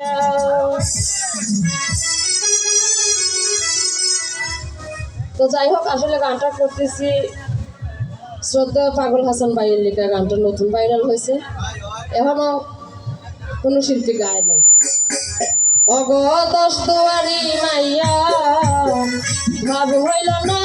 তো যাই হোক, আসলে গানটা করতেছি শ্রদ্ধা পাগল হাসান ভাইয়ের লেখা গানটা, নতুন ভাইরাল হয়েছে। এখনও কোনো শিল্পী গায় নাই। অগ দশ মাইয়া, ভাব হইল না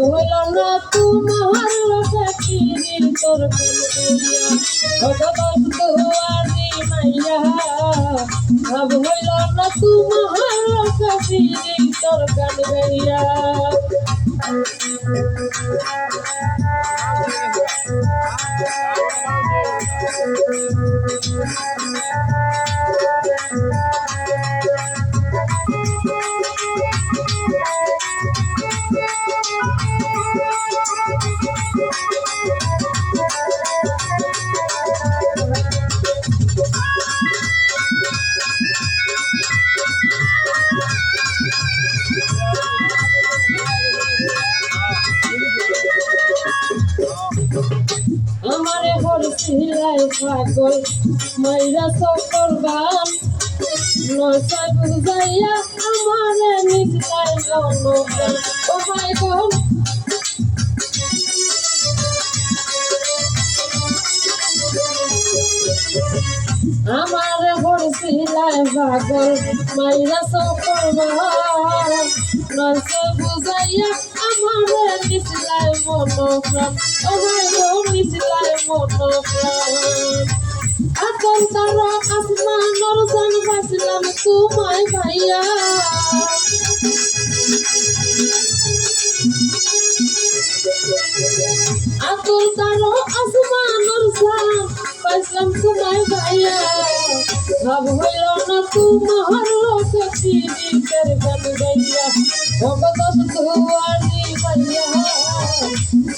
হইল না তোমার কিরির তোর কান ভগবান দুয়ারি মাইয়া কান গাইয়া আমারে হরছিলাই পাগল মাইরা সকল গান নসাই বুঝাইয়া আমারে নিজলাই মনোগান ও গড আমারে হরছিলাই পাগল মাইরা সকল গান নসাই বুঝাইয়া আমারে নিজলাই মনোগান ও মাই গড নিজলাই মনোগান আতর তারা আসমানর জান বাসলাম তোমায় ভাইয়া আতর তারা আসমানর জান বাসলাম তোমায় ভাইয়া ভাব হইল না তোমার লোক চিরিতের গান গাইয়া ভগত দুয়ারি ভাইয়া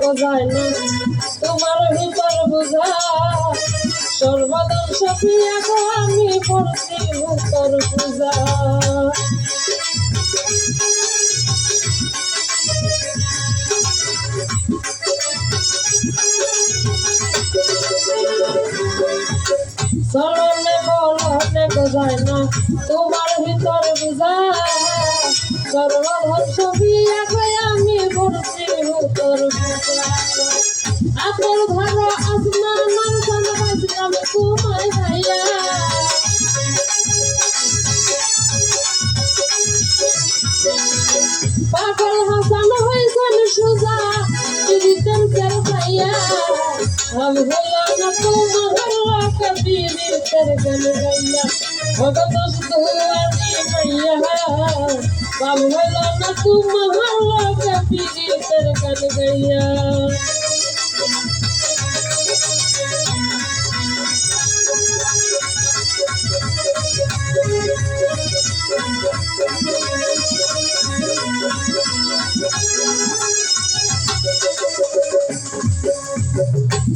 বোঝায় না তোমার ভিতর বোঝা। সর্বদম গো আমি পড়ছি মুক্তর পূজা। চলনে বলনে বোঝায় না, তোমার ভিতর বোঝা সর্বধন সফিয়া গো আমি পড়ছি পূজা আপন ধরো আসমান মানসান বাজলাম তোমায় ভাইয়া। পাগল হাসান হয়েছেন সুজা দিতেন কেন ভাইয়া আমি হইলাম না তোমার বিবিতের গান গাইয়া ভগত দুয়ারি মাইয়া বাবু হইলাম না তোমার লোকে বিবিতের গান গাইয়া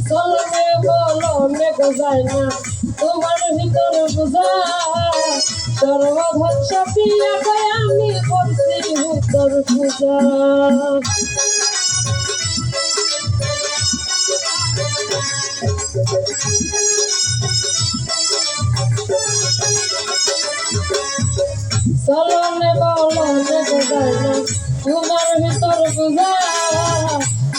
চলনে বলনে গোজায় না। তোমার ভিতর বোঝা। সর্বধন সপিয়া গায় আমি করছি উত্তর পূজা চলনে বলনে বোঝায় না, তোমার ভিতর বুঝা।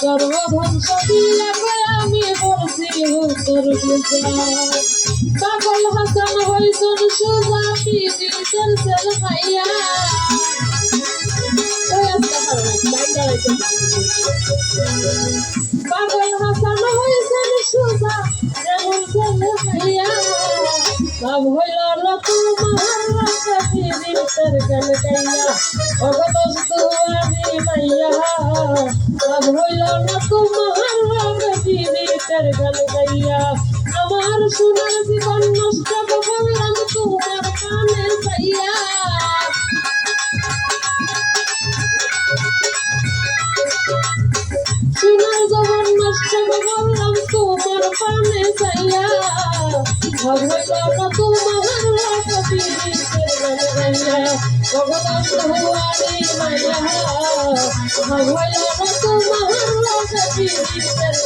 সর্বধ্বংস দিয়ে আমি বলছি বুঝা। পাগল হাসান হইছন সুজা পিজি সেল সেল ভাইয়া ওই আজকে কারণে বাইক দাঁড়াইতে পাগল হাসান হইছেন সুজা যেমন সেল ভাইয়া সব হইল তোমার পিজির গান গাইয়া অগত কানে চাইয়া সব হইল না তোমার রাখা পিজির গান গাইয়া অগত দুয়ারি মাইয়া সব হইল না তোমার রাখা পিজির গান